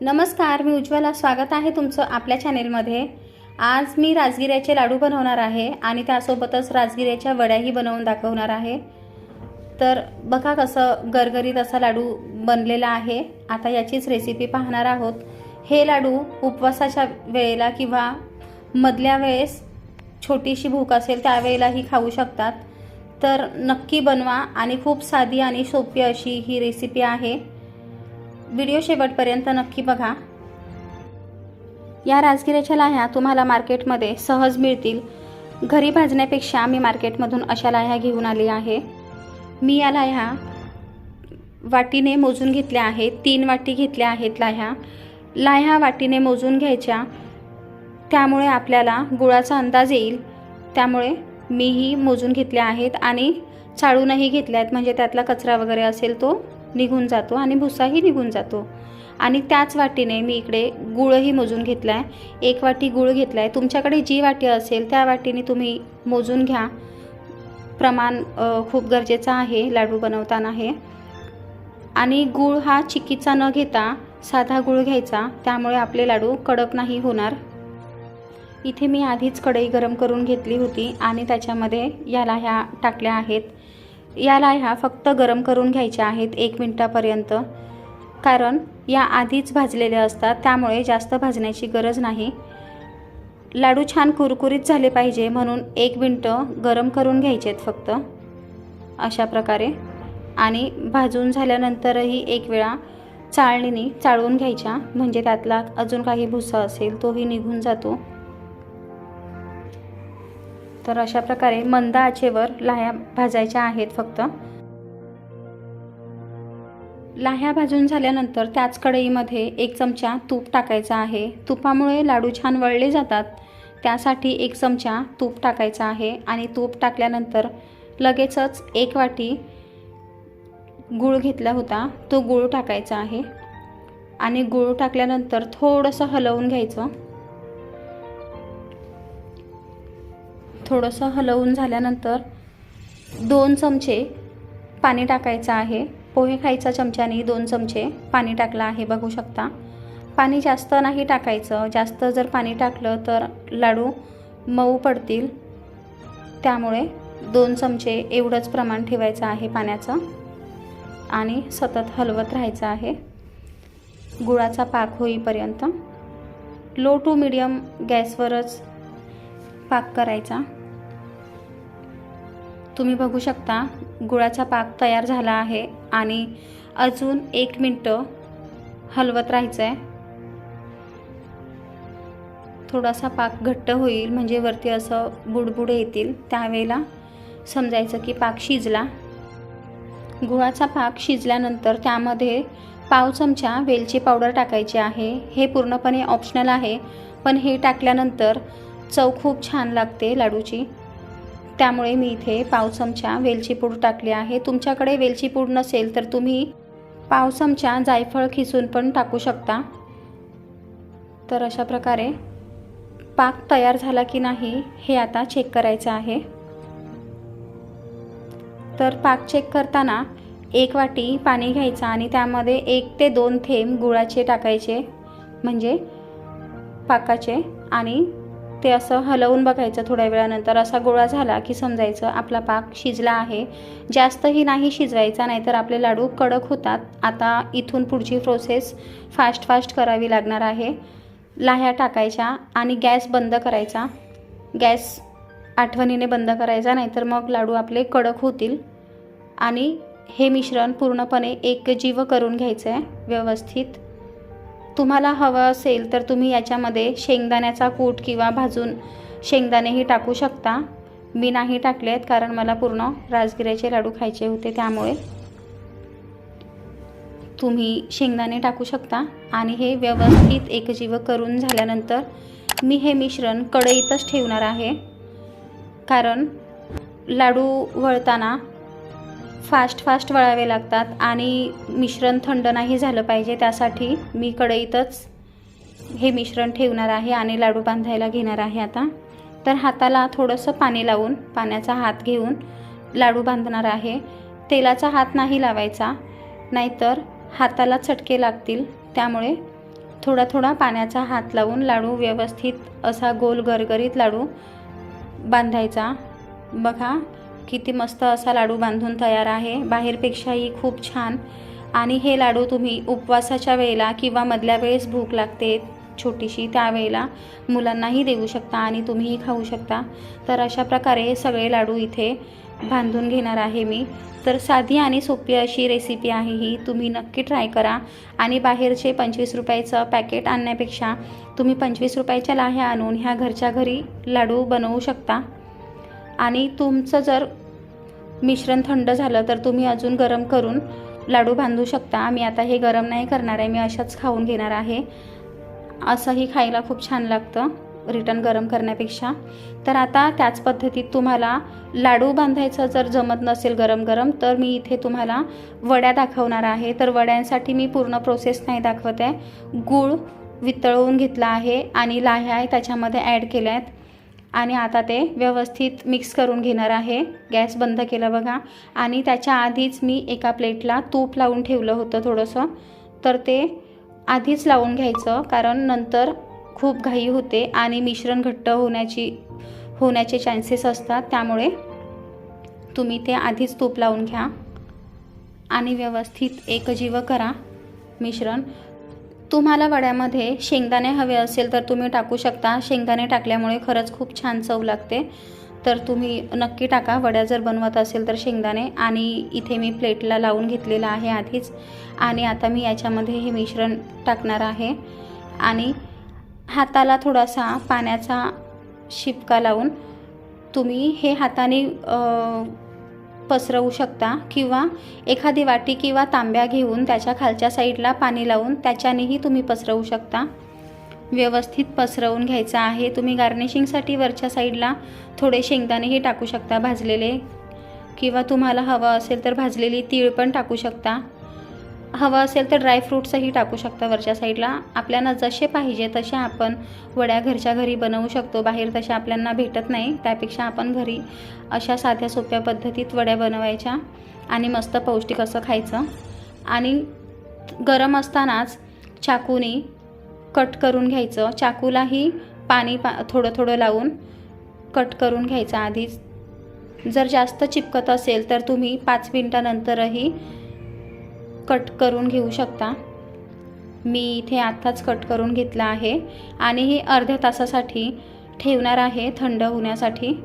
नमस्कार मी उज्ज्वला. स्वागत आहे तुमचं आपल्या चॅनेलमध्ये. आज मी राजगिऱ्याचे लाडू बनवणार आहे आणि त्यासोबतच राजगिऱ्याच्या वड्याही बनवून दाखवणार आहे. तर बघा कसं गरगरीत असा लाडू बनलेला आहे. आता याचीच रेसिपी पाहणार आहोत. हे लाडू उपवासाच्या वेळेला किंवा मधल्या वेळेस छोटीशी भूक असेल त्यावेळेलाही खाऊ शकतात. तर नक्की बनवा आणि खूप साधी आणि सोपी अशी ही रेसिपी आहे. व्हिडिओ शेवटपर्यंत नक्की बघा. या राजगिऱ्याच्या लाह्या तुम्हाला मार्केटमध्ये सहज मिळतील. घरी भाजण्यापेक्षा मी मार्केटमधून अशा लाह्या घेऊन आली आहे. मी या लाह्या वाटीने मोजून घेतल्या आहेत. तीन वाटी घेतल्या आहेत लाह्या. लाह्या वाटीने मोजून घ्यायच्या. त्यामुळे आपल्याला गुळाचा अंदाज येईल. त्यामुळे मीही मोजून घेतल्या आहेत आणि चाळूनही घेतल्या आहेत. म्हणजे त्यातला कचरा वगैरे असेल तो. निघून जातो आणि भुसाही निघून जातो. आणि त्याच वाटीने मी इकडे गुळही मोजून घेतला आहे एक वाटी गुळ घेतला आहे तुमच्याकडे जी वाटी असेल त्या वाटीने तुम्ही मोजून घ्या. प्रमाण खूप गरजेचं आहे लाडू बनवताना हे. आणि गूळ हा चिकीचा न घेता साधा गूळ घ्यायचा. त्यामुळे आपले लाडू कडक नाही होणार. इथे मी आधीच कढई गरम करून घेतली होती आणि त्याच्यामध्ये याला ह्या टाकल्या आहेत. या लाह्या फक्त गरम करून घ्यायच्या आहेत एक मिनटापर्यंत. कारण या आधीच भाजलेल्या असतात त्यामुळे जास्त भाजण्याची गरज नाही. लाडू छान कुरकुरीत झाले पाहिजे म्हणून एक मिनटं गरम करून घ्यायचेत फक्त. अशा प्रकारे. आणि भाजून झाल्यानंतरही एक वेळा चाळणीने चाळून घ्यायच्या म्हणजे त्यातला अजून काही भुसा असेल तोही निघून जातो. तर अशा प्रकारे मंद आचेवर लाह्या भाजायच्या आहेत फक्त. लाह्या भाजून झाल्यानंतर त्याच कढईमध्ये एक चमचा तूप टाकायचा आहे. तुपामुळे लाडू छान वळले जातात. त्यासाठी एक चमचा तूप टाकायचा आहे आणि तूप टाकल्यानंतर लगेचच एक वाटी गूळ घेतला होता. तो गूळ टाकायचा आहे. आणि गूळ टाकल्यानंतर थोडंसं हलवून घ्यायचं. थोडंसं हलवून झाल्यानंतर दोन चमचे पाणी टाकायचं आहे. पोहे खायचा चमच्याने दोन चमचे पाणी टाकलं आहे बघू शकता. पाणी जास्त नाही टाकायचं. जास्त जर पाणी टाकलं तर लाडू मऊ पडतील. त्यामुळे दोन चमचे एवढंच प्रमाण ठेवायचं आहे पाण्याचं आणि सतत हलवत राहायचं आहे. गुळाचा पाक होईपर्यंत. लो टू मिडियम गॅसवरच पाक करायचा. तुम्ही बघू शकता गुळाचा पाक तयार झाला आहे आणि अजून एक मिनटं हलवत राहायचं आहे थोडासा पाक घट्ट होईल म्हणजे वरती असं बुडबुडे येतील. त्यावेळेला समजायचं की पाक शिजला. गुळाचा पाक शिजल्यानंतर त्यामध्ये पाव चमचा वेलची पावडर टाकायची आहे. हे पूर्णपणे ऑप्शनल आहे पण हे टाकल्यानंतर चव खूप छान लागते लाडूची. त्यामुळे मी इथे पाव चमचा वेलची पूड टाकली आहे. तुमच्याकडे वेलची पूड नसेल तर तुम्ही पाव चमचा जायफळ खिसून पण टाकू शकता. तर अशा प्रकारे पाक तयार झाला की नाही हे आता चेक करायचं आहे. तर पाक चेक करताना एक वाटी पाणी घ्यायचं आणि त्यामध्ये एक ते दोन थेंब गुळाचे टाकायचे म्हणजे पाकाचे आणि ते असं हलवून बघायचं थोड्या वेळानंतर. असा गोळा झाला की समजायचं आपला पाक शिजला आहे. जास्तही नाही शिजवायचा नाहीतर आपले लाडू कडक होतात. आता इथून पुढची प्रोसेस फास्ट फास्ट करावी लागणार आहे. लाह्या टाकायच्या आणि गॅस बंद करायचा. गॅस आठवणीने बंद करायचा नाहीतर मग लाडू आपले कडक होतील. आणि हे मिश्रण पूर्णपणे एकजीव करून घ्यायचं आहे व्यवस्थित. तुम्हाला हवं असेल तर तुम्ही याच्यामध्ये शेंगदाण्याचा कूट किंवा भाजून शेंगदाणेही टाकू शकता. मी नाही टाकले आहेत कारण मला पूर्ण राजगिऱ्याचे लाडू खायचे होते त्यामुळे. तुम्ही शेंगदाणे टाकू शकता आणि हे व्यवस्थित एकजीव करून झाल्यानंतर मी हे मिश्रण कढईतच ठेवणार आहे. कारण लाडू वळताना फास्ट फास्ट वळावे लागतात आणि मिश्रण थंड नाही झालं पाहिजे त्यासाठी मी कढईतच हे मिश्रण ठेवणार आहे आणि लाडू बांधायला घेणार आहे आता. तर हाताला थोडंसं पाणी लावून पाण्याचा हात घेऊन लाडू बांधणार आहे. तेलाचा हात नाही लावायचा नाहीतर हाताला चटके लागतील. त्यामुळे थोडा थोडा पाण्याचा हात लावून लाडू व्यवस्थित असा गोल गरगरीत लाडू बांधायचा. बघा किती मस्त असा लाडू बांधून तयार आहे. बाहेरपेक्षाही खूप छान. आणि हे लाडू तुम्ही उपवासाच्या वेळेला किंवा मधल्या वेळेस भूक लागते छोटीशी त्यावेळेला मुलांनाही देऊ शकता आणि तुम्हीही खाऊ शकता. तर अशा प्रकारे सगळे लाडू इथे बांधून घेणार आहे मी. तर साधी आणि सोपी अशी रेसिपी आहे ही. तुम्ही नक्की ट्राय करा. आणि बाहेरचे पंचवीस रुपयाचं पॅकेट आणण्यापेक्षा तुम्ही पंचवीस रुपयाच्या लाह्या आणून ह्या घरच्या घरी लाडू बनवू शकता. आणि तुमचं जर मिश्रण थंड झालं तर तुम्ही अजून गरम करून लाडू बांधू शकता. मी आता हे गरम नाही करणार आहे मी अशाच खाऊन घेणार आहे. असंही खायला खूप छान लागतं रिटर्न गरम करण्यापेक्षा. तर आता त्याच पद्धतीत तुम्हाला लाडू बांधायचं जर जमत नसेल गरम गरम तर मी इथे तुम्हाला वड्या दाखवणार आहे. तर वड्यांसाठी मी पूर्ण प्रोसेस नाही दाखवत आहे. गूळ वितळवून घेतला आहे आणि लाह्या आहे त्याच्यामध्ये ॲड केल्या आहेत आणि आता ते व्यवस्थित मिक्स करून घेणार आहे. गॅस बंद केला बघा. आणि त्याच्या आधीच मी एका प्लेटला तूप लावून ठेवलं होतं थोडंसं. तर ते आधीच लावून घ्यायचं कारण नंतर खूप घाई होते आणि मिश्रण घट्ट होण्याची होण्याचे चान्सेस असतात. त्यामुळे तुम्ही ते आधीच तूप लावून घ्या. आणि व्यवस्थित एकजीव करा मिश्रण. तुम्हाला वड्यामध्ये शेंगदाणे हवे असेल तर तुम्ही टाकू शकता. शेंगदाणे टाकल्यामुळे खरंच खूप छान चव लागते. तर तुम्ही नक्की टाका. वड्या जर बनवत असेल तर शेंगदाणे. आणि इथे मी प्लेटला लावून घेतलेलं आहे आधीच. आणि आता मी याच्यामध्ये हे मिश्रण टाकणार आहे. आणि हाताला थोडासा पाण्याचा शिपका लावून तुम्ही हे हाताने पसरवू शकता किंवा एखादी वाटी किंवा तांब्या घेऊन त्याच्या खालच्या साईडला पाणी लावून त्याच्यानेही तुम्ही पसरवू शकता. व्यवस्थित पसरवून घ्यायचं आहे. तुम्ही गार्निशिंगसाठी वरच्या साईडला थोडे शेंगदाणेही टाकू शकता भाजलेले. किंवा तुम्हाला हवं असेल तर भाजलेली तीळ पण टाकू शकता. हवं असेल तर ड्रायफ्रूट्सही टाकू शकता वरच्या साईडला आपल्याला जसे पाहिजे तसे आपण वड्या घरच्या घरी बनवू शकतो. बाहेर तशा आपल्याला भेटत नाही. त्यापेक्षा आपण घरी अशा साध्या सोप्या पद्धतीत वड्या बनवायच्या आणि मस्त पौष्टिक असं खायचं. आणि गरम असतानाच चाकूने कट करून घ्यायचं. चाकूलाही पाणी पा थोडं थोडं लावून कट करून घ्यायचं आधीच. जर जास्त चिपकत असेल तर तुम्ही पाच मिनटानंतरही कट करून घेऊ शकता. मी इथे आत्ताच कट करून घेतला आहे आणि हे अर्ध्या तासासाठी ठेवणार आहे थंड होण्यासाठी.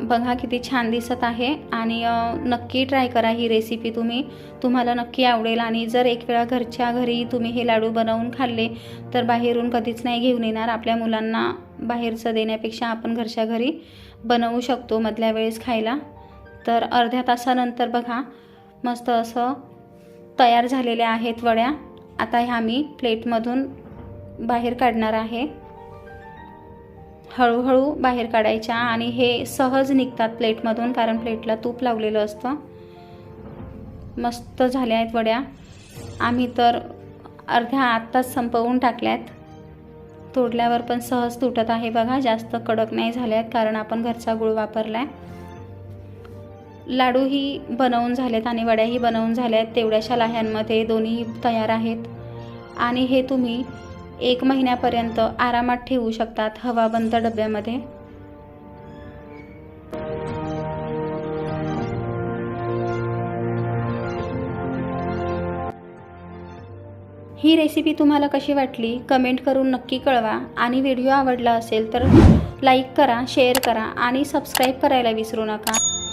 बघा किती छान दिसत आहे आणि नक्की ट्राय करा ही रेसिपी तुम्ही. तुम्हाला नक्की आवडेल आणि जर एक वेळा घरच्या घरी तुम्ही हे लाडू बनवून खाल्ले तर बाहेरून कधीच नाही घेऊन येणार. आपल्या मुलांना बाहेरचं देण्यापेक्षा आपण घरच्या घरी बनवू शकतो मधल्या वेळेस खायला. तर अर्ध्या तासानंतर बघा मस्त असं तयार झालेल्या आहेत वड्या. आता ह्या मी प्लेटमधून बाहेर काढणार आहे. हळूहळू बाहेर काढायच्या आणि हे सहज निघतात प्लेटमधून कारण प्लेटला तूप लावलेलं असतं. मस्त झाल्या आहेत वड्या. आम्ही तर अर्ध्या आत्ताच संपवून टाकल्यात. तोडल्यावर पण सहज तुटत आहे बघा जास्त कडक नाही झाल्यात कारण आपण घरचा गुळ वापरला आहे लाडूही बनवून झालेत आणि वड्याही बनवून झाल्या आहेत तेवढ्याशा लाह्यांमध्ये दोन्ही तयार आहेत. आणि हे तुम्ही एक महिन्यापर्यंत आरामात ठेवू शकतात हवाबंद डब्यामध्ये. ही रेसिपी तुम्हाला कशी वाटली कमेंट करून नक्की कळवा. आणि व्हिडिओ आवडला असेल तर लाईक करा शेअर करा आणि सबस्क्राईब करायला विसरू नका.